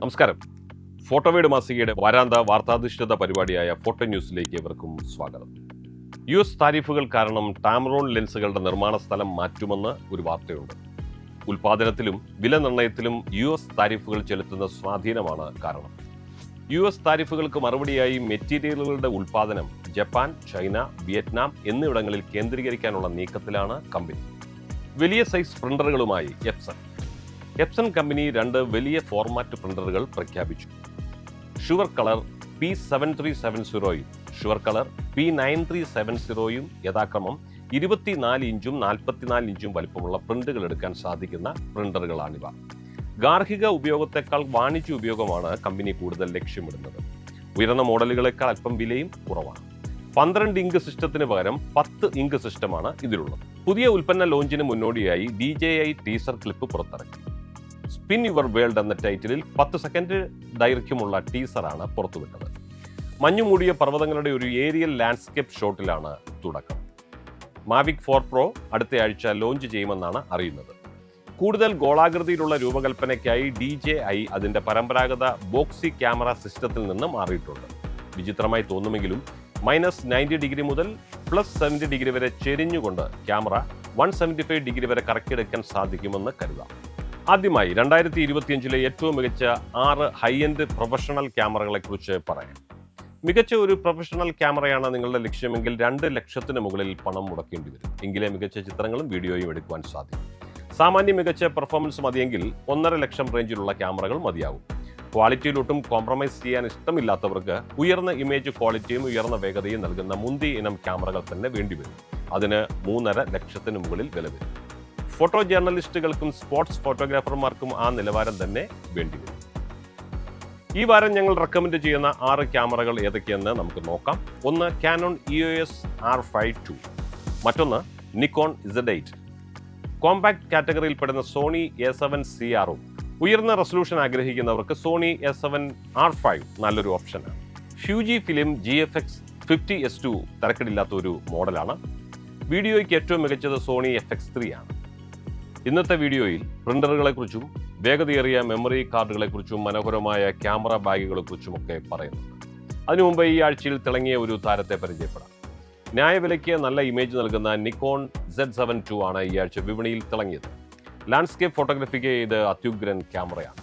നമസ്കാരം. ഫോട്ടോവേഡ് മാസികയുടെ വാരാന്ത വാർത്താധിഷ്ഠിത പരിപാടിയായ ഫോട്ടോ ന്യൂസിലേക്ക് ഇവർക്കും സ്വാഗതം. യു എസ് താരിഫുകൾ കാരണം ടാമറോൺ ലെൻസുകളുടെ നിർമ്മാണ സ്ഥലം മാറ്റുമെന്ന് ഒരു വാർത്തയുണ്ട്. ഉൽപാദനത്തിലും വില നിർണയത്തിലും യു എസ് താരിഫുകൾ ചെലുത്തുന്ന സ്വാധീനമാണ് കാരണം. യു എസ് താരിഫുകൾക്ക് മറുപടിയായി മെറ്റീരിയലുകളുടെ ഉൽപാദനം ജപ്പാൻ ചൈന വിയറ്റ്നാം എന്നിവിടങ്ങളിൽ കേന്ദ്രീകരിക്കാനുള്ള നീക്കത്തിലാണ് കമ്പനി. വലിയ സൈസ് പ്രിന്ററുകളുമായി എപ്സൺ. എപ്സൺ കമ്പനി രണ്ട് വലിയ ഫോർമാറ്റ് പ്രിന്ററുകൾ പ്രഖ്യാപിച്ചു. Sure colour P seven three seven സീറോയും sure colour P nine three seven സീറോയും യഥാക്രമം ഇരുപത്തിനാല് ഇഞ്ചും നാൽപ്പത്തിനാല് ഇഞ്ചും വലിപ്പമുള്ള പ്രിന്റുകൾ എടുക്കാൻ സാധിക്കുന്ന പ്രിന്ററുകളാണിവ ഗാർഹിക ഉപയോഗത്തെക്കാൾ വാണിജ്യ ഉപയോഗമാണ് കമ്പനി കൂടുതൽ ലക്ഷ്യമിടുന്നത്. ഉയർന്ന മോഡലുകളെക്കാൾ അല്പം വിലയും കുറവാണ്. പന്ത്രണ്ട് ഇങ്ക് സിസ്റ്റത്തിന് പകരം പത്ത് ഇങ്ക് സിസ്റ്റമാണ് ഇതിലുള്ളത്. പുതിയ ഉൽപ്പന്ന ലോഞ്ചിന് മുന്നോടിയായി D J I teaser clip പുറത്തിറക്കി. സ്പിൻ യുവർ വേൾഡ് എന്ന ടൈറ്റിലിൽ പത്ത് സെക്കൻഡ് ദൈർഘ്യമുള്ള ടീസറാണ് പുറത്തുവിട്ടത്. മഞ്ഞുമൂടിയ പർവതങ്ങളുടെ ഒരു ഏരിയൽ ലാൻഡ്സ്കേപ്പ് ഷോട്ടിലാണ് തുടക്കം. മാവിക് ഫോർ പ്രോ അടുത്തയാഴ്ച ലോഞ്ച് ചെയ്യുമെന്നാണ് അറിയുന്നത്. കൂടുതൽ ഗോളാകൃതിയിലുള്ള രൂപകൽപ്പനയ്ക്കായി ഡി ജെ ഐ അതിന്റെ പരമ്പരാഗത ബോക്സി ക്യാമറ സിസ്റ്റത്തിൽ നിന്ന് മാറിയിട്ടുണ്ട്. വിചിത്രമായി തോന്നുമെങ്കിലും മൈനസ് നയന്റി ഡിഗ്രി മുതൽ പ്ലസ് സെവന്റി ഡിഗ്രി വരെ ചെരിഞ്ഞുകൊണ്ട് camera one seventy five degree വരെ കറക്കിയെടുക്കാൻ സാധിക്കുമെന്ന് കരുതാം. ആദ്യമായി രണ്ടായിരത്തി ഇരുപത്തിയഞ്ചിലെ ഏറ്റവും മികച്ച ആറ് ഹൈ എൻഡ് പ്രൊഫഷണൽ ക്യാമറകളെ കുറിച്ച് പറയാം. മികച്ച ഒരു പ്രൊഫഷണൽ ക്യാമറയാണ് നിങ്ങളുടെ ലക്ഷ്യമെങ്കിൽ രണ്ട് ലക്ഷത്തിന് മുകളിൽ പണം മുടക്കേണ്ടി വരും. എങ്കിലേ മികച്ച ചിത്രങ്ങളും വീഡിയോയും എടുക്കുവാൻ സാധിക്കും. സാമാന്യ മികച്ച പെർഫോമൻസ് മതിയെങ്കിൽ ഒന്നര ലക്ഷം റേഞ്ചിലുള്ള ക്യാമറകൾ മതിയാകും ക്വാളിറ്റിയിലോട്ടും കോംപ്രമൈസ് ചെയ്യാൻ ഇഷ്ടമില്ലാത്തവർക്ക് ഉയർന്ന ഇമേജ് ക്വാളിറ്റിയും ഉയർന്ന വേഗതയും നൽകുന്ന മുന്തി ഇനം ക്യാമറകൾ തന്നെ വേണ്ടിവരും അതിന് മൂന്നര ലക്ഷത്തിന് മുകളിൽ വില വരും. ഫോട്ടോ ജേർണലിസ്റ്റുകൾക്കും സ്പോർട്സ് ഫോട്ടോഗ്രാഫർമാർക്കും ആ നിലവാരം തന്നെ വേണ്ടിവരും. ഈ വാരം ഞങ്ങൾ റെക്കമെൻഡ് ചെയ്യുന്ന ആറ് ക്യാമറകൾ ഏതൊക്കെയെന്ന് നമുക്ക് നോക്കാം. ഒന്ന് Canon E O S R five two മറ്റൊന്ന് നിക്കോൺ ഇസഡ് എയ്റ്റ് കോമ്പാക്ട് കാറ്റഗറിയിൽപ്പെടുന്ന സോണി എ സെവൻ സി ആറും ഉയർന്ന റെസൊല്യൂഷൻ ആഗ്രഹിക്കുന്നവർക്ക് Sony A seven R five നല്ലൊരു ഓപ്ഷനാണ്. Fuji film G F X fifty S two തരക്കെടില്ലാത്ത ഒരു മോഡലാണ്. വീഡിയോയ്ക്ക് ഏറ്റവും മികച്ചത് സോണി എഫ് എക്സ് ത്രീ ആണ്. ഇന്നത്തെ വീഡിയോയിൽ പ്രിന്ററുകളെക്കുറിച്ചും വേഗതയേറിയ മെമ്മറി കാർഡുകളെക്കുറിച്ചും മനോഹരമായ ക്യാമറ ബാഗുകളെക്കുറിച്ചുമൊക്കെ പറയുന്നുണ്ട്. അതിനു മുമ്പ് ഈ ആഴ്ചയിൽ തിളങ്ങിയ ഒരു താരത്തെ പരിചയപ്പെടാം. ന്യായവിലയ്ക്ക് നല്ല ഇമേജ് നൽകുന്ന നിക്കോൺ സെഡ് സെവൻ ടു ആണ് ഈ ആഴ്ച വിപണിയിൽ തിളങ്ങിയത്. ലാൻഡ്സ്കേപ്പ് ഫോട്ടോഗ്രാഫിക്ക് ഇത് അത്യുഗ്രൻ ക്യാമറയാണ്.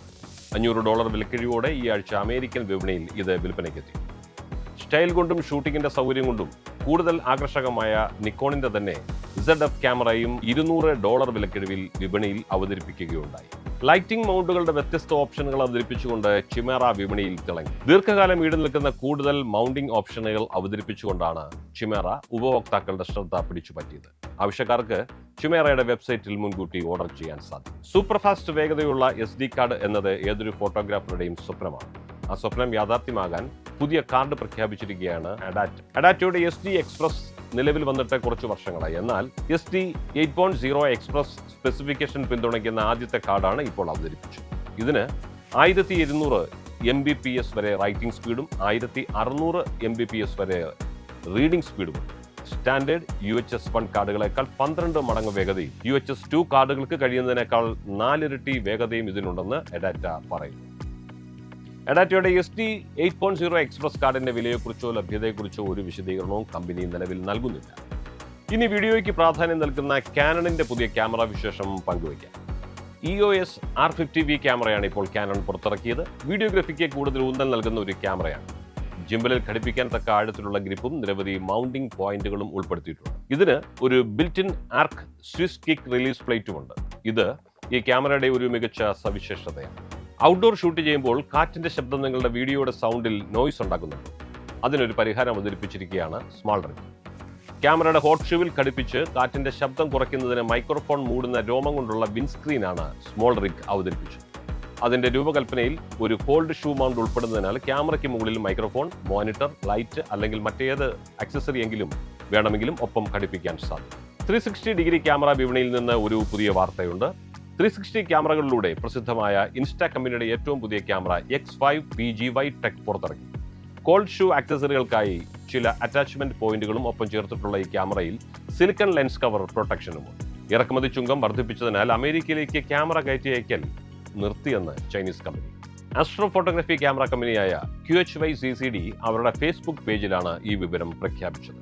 അഞ്ഞൂറ് ഡോളർ വിലക്കിഴിവോടെ ഈ ആഴ്ച അമേരിക്കൻ വിപണിയിൽ ഇത് വിൽപ്പനയ്ക്കെത്തി സ്റ്റൈൽ കൊണ്ടും ഷൂട്ടിങ്ങിന്റെ സൗകര്യം കൊണ്ടും കൂടുതൽ ആകർഷകമായ നിക്കോണിന്റെ തന്നെ ഇസഡ് എഫ് ക്യാമറയും ഇരുന്നൂറ് ഡോളർ വിലക്കിഴിവിൽ വിപണിയിൽ അവതരിപ്പിക്കുകയുണ്ടായി. ലൈറ്റിംഗ് മൗണ്ടുകളുടെ വ്യത്യസ്ത ഓപ്ഷനുകൾ അവതരിപ്പിച്ചുകൊണ്ട് ചിമേറ വിപണിയിൽ തിളങ്ങി. ദീർഘകാലം ഈട് നിൽക്കുന്ന കൂടുതൽ മൗണ്ടിംഗ് ഓപ്ഷനുകൾ അവതരിപ്പിച്ചുകൊണ്ടാണ് ചിമേറ ഉപഭോക്താക്കളുടെ ശ്രദ്ധ പിടിച്ചുപറ്റിയത്. ആവശ്യക്കാർക്ക് ചിമേറയുടെ വെബ്സൈറ്റിൽ മുൻകൂട്ടി ഓർഡർ ചെയ്യാൻ സാധിക്കും. സൂപ്പർ ഫാസ്റ്റ് വേഗതയുള്ള എസ് ഡി കാർഡ് എന്നത് ഏതൊരു ഫോട്ടോഗ്രാഫറുടെയും സ്വപ്നമാണ്. ആ സ്വപ്നം യാഥാർത്ഥ്യമാകാൻ പുതിയ കാർഡ് പ്രഖ്യാപിച്ചിരിക്കുകയാണ് അഡാറ്റ് അഡാറ്റയുടെ എസ് ഡി എക്സ്പ്രസ് നിലവിൽ വന്നിട്ട് കുറച്ച് വർഷങ്ങളായി. എന്നാൽ S T eight point zero express specification പിന്തുണയ്ക്കുന്ന ആദ്യത്തെ കാർഡാണ് ഇപ്പോൾ അവതരിപ്പിച്ചത്. ഇതിന് ആയിരത്തി ഇരുന്നൂറ് എം ബി പി എസ് വരെ റൈറ്റിംഗ് സ്പീഡും ആയിരത്തി അറുന്നൂറ് എം ബി പി എസ് വരെ റീഡിംഗ് സ്പീഡും standard U H S one കാർഡുകളെക്കാൾ പന്ത്രണ്ട് മടങ്ങ് വേഗതയും യു എച്ച് എസ് ടു കാർഡുകൾക്ക് കഴിയുന്നതിനേക്കാൾ നാലിരട്ടി വേഗതയും ഇതിനുണ്ടെന്ന് എഡാറ്റ പറയുന്നു. എഡാറ്റയുടെ S T eight point zero express കാർഡിന്റെ വിലയെക്കുറിച്ചോ ലഭ്യതയെക്കുറിച്ചോ ഒരു വിശദീകരണവും കമ്പനി നിലവിൽ നൽകുന്നില്ല. ഇനി വീഡിയോയ്ക്ക് പ്രാധാന്യം നൽകുന്ന കാനണിന്റെ പുതിയ ക്യാമറ വിശേഷം പങ്കുവയ്ക്കാം. E O S R fifty V ക്യാമറയാണ് ഇപ്പോൾ കാനൺ പുറത്തിറക്കിയത്. വീഡിയോഗ്രഫിക്ക് കൂടുതൽ ഊന്നൽ നൽകുന്ന ഒരു ക്യാമറയാണ്. ജിംബലിൽ ഘടിപ്പിക്കാൻ തക്ക ആഴത്തിലുള്ള ഗ്രിപ്പും നിരവധി മൗണ്ടിംഗ് പോയിന്റുകളും ഉൾപ്പെടുത്തിയിട്ടുണ്ട്. ഇതിന് ഒരു built in arca swiss quick release പ്ലേറ്റും ഉണ്ട് ഇത് ഈ ക്യാമറയുടെ ഒരു മികച്ച സവിശേഷതയാണ്. ഔട്ട്ഡോർ ഷൂട്ട് ചെയ്യുമ്പോൾ കാറ്റിന്റെ ശബ്ദം നിങ്ങളുടെ വീഡിയോയുടെ സൗണ്ടിൽ നോയ്സ് ഉണ്ടാക്കുന്നുണ്ട്. അതിനൊരു പരിഹാരം അവതരിപ്പിച്ചിരിക്കുകയാണ് സ്മാൾ റിംഗ് ക്യാമറയുടെ ഹോട്ട് ഷൂവിൽ ഘടിപ്പിച്ച് കാറ്റിന്റെ ശബ്ദം കുറയ്ക്കുന്നതിന് മൈക്രോഫോൺ മൂടുന്ന രോമം കൊണ്ടുള്ള വിൻസ്ക്രീനാണ് സ്മോൾ റിഗ് അവതരിപ്പിച്ചത്. അതിന്റെ രൂപകൽപ്പനയിൽ ഒരു കോൾഡ് ഷൂ മൗണ്ട് ഉൾപ്പെടുന്നതിനാൽ ക്യാമറയ്ക്ക് മുകളിൽ മൈക്രോഫോൺ മോണിറ്റർ ലൈറ്റ് അല്ലെങ്കിൽ മറ്റേത് അക്സസറി എങ്കിലും വേണമെങ്കിലും ഒപ്പം ഘടിപ്പിക്കാൻ സാധിക്കും. ത്രീ സിക്സ്റ്റി ഡിഗ്രി ക്യാമറ വിപണിയിൽ നിന്ന് ഒരു പുതിയ വാർത്തയുണ്ട്. ത്രീ സിക്സ്റ്റി ക്യാമറകളിലൂടെ പ്രസിദ്ധമായ ഇൻസ്റ്റാ കമ്പനിയുടെ ഏറ്റവും പുതിയ camera X five P G Y tech പുറത്തിറങ്ങി. കോൾഡ് ഷൂ ആക്സസറികൾക്കായി ചില അറ്റാച്ച്മെന്റ് പോയിന്റുകളും ഒപ്പം ചേർത്തിട്ടുള്ള ഈ ക്യാമറയിൽ സിലിക്കൺ ലെൻസ് കവർ പ്രൊട്ടക്ഷനുമുണ്ട് ഇറക്കുമതി ചുങ്കം വർദ്ധിപ്പിച്ചതിനാൽ അമേരിക്കയിലേക്ക് ക്യാമറ കയറ്റി അയക്കൽ നിർത്തിയെന്ന് Chinese company. Astro photography camera കമ്പനിയായ Q H Y C C D അവരുടെ ഫേസ്ബുക്ക് പേജിലാണ് ഈ വിവരം പ്രഖ്യാപിച്ചത്.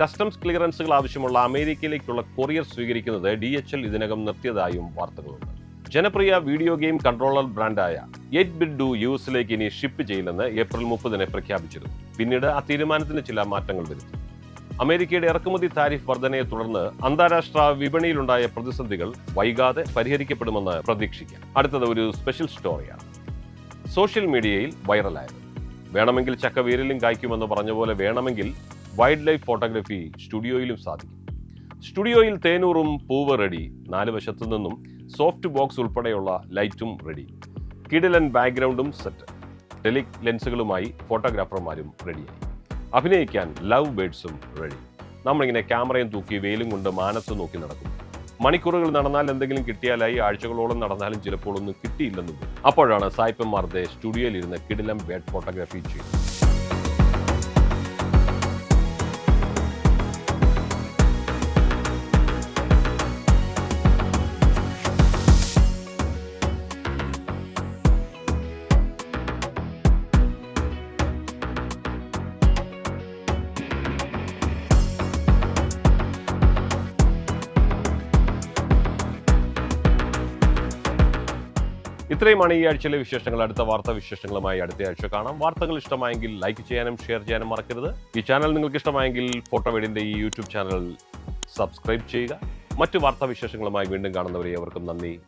കസ്റ്റംസ് ക്ലിയറൻസുകൾ ആവശ്യമുള്ള അമേരിക്കയിലേക്കുള്ള കൊറിയർ സ്വീകരിക്കുന്നത് ഡി എച്ച് എൽ ഇതിനകം നിർത്തിയതായും വാർത്തകളുണ്ട്. ജനപ്രിയ വീഡിയോ ഗെയിം കൺട്രോളർ ബ്രാൻഡായ എയ്റ്റ് ബിഡ് ഡു യു എസിലേക്ക് ഇനി ഷിപ്പ് ചെയ്യില്ലെന്ന് ഏപ്രിൽ മുപ്പതിന് പ്രഖ്യാപിച്ചിരുന്നു. പിന്നീട് ആ തീരുമാനത്തിന് ചില മാറ്റങ്ങൾ വരുത്തി. അമേരിക്കയുടെ ഇറക്കുമതി താരിഫ് വർധനയെ തുടർന്ന് അന്താരാഷ്ട്ര വിപണിയിലുണ്ടായ പ്രതിസന്ധികൾ വൈകാതെ പരിഹരിക്കപ്പെടുമെന്ന് പ്രതീക്ഷിക്കാം. അടുത്തത് ഒരു സ്പെഷ്യൽ സ്റ്റോറിയാണ്. സോഷ്യൽ മീഡിയയിൽ വൈറലായത്. വേണമെങ്കിൽ ചക്ക വേരിലും കായ്ക്കുമെന്ന് പറഞ്ഞ പോലെ വേണമെങ്കിൽ വൈൽഡ് ലൈഫ് ഫോട്ടോഗ്രാഫി സ്റ്റുഡിയോയിലും സാധിക്കും. സ്റ്റുഡിയോയിൽ തേനൂറും പൂവ് റെഡി നാല് വശത്തു നിന്നും സോഫ്റ്റ് ബോക്സ് ഉൾപ്പെടെയുള്ള ലൈറ്റും റെഡി. കിഡിലൻ ബാക്ക്ഗ്രൗണ്ടും സെറ്റ് ടെലിക് ലെൻസുകളുമായി ഫോട്ടോഗ്രാഫർമാരും റെഡിയായി. അഭിനയിക്കാൻ ലവ് ബേഡ്സും റെഡി. നമ്മളിങ്ങനെ ക്യാമറയും തൂക്കി വെയിലും കൊണ്ട് മാനസ് നോക്കി നടക്കും. മണിക്കൂറുകൾ നടന്നാൽ എന്തെങ്കിലും കിട്ടിയാലായി ആഴ്ചകളോളം നടന്നാലും ചിലപ്പോൾ ഒന്നും കിട്ടിയില്ലെന്നും. അപ്പോഴാണ് സായിപ്പന്മാരുടെ സ്റ്റുഡിയോയിൽ ഇരുന്ന് കിടിലം ബേഡ് ഫോട്ടോഗ്രാഫി ചെയ്തു ഇത്രയുമാണ് ഈ ആഴ്ചയിലെ വിശേഷങ്ങൾ. അടുത്ത വാർത്താ വിശേഷങ്ങളുമായി അടുത്ത ആഴ്ച കാണാം. വാർത്തകൾ ഇഷ്ടമായെങ്കിൽ ലൈക്ക് ചെയ്യാനും ഷെയർ ചെയ്യാനും മറക്കരുത്. ഈ ചാനൽ നിങ്ങൾക്ക് ഇഷ്ടമായെങ്കിൽ ഫോട്ടോ വീടിന്റെ ഈ യൂട്യൂബ് ചാനൽ സബ്സ്ക്രൈബ് ചെയ്യുക. മറ്റു വാർത്താ വിശേഷങ്ങളുമായി വീണ്ടും കാണുന്നവരെ അവർക്കും നന്ദി.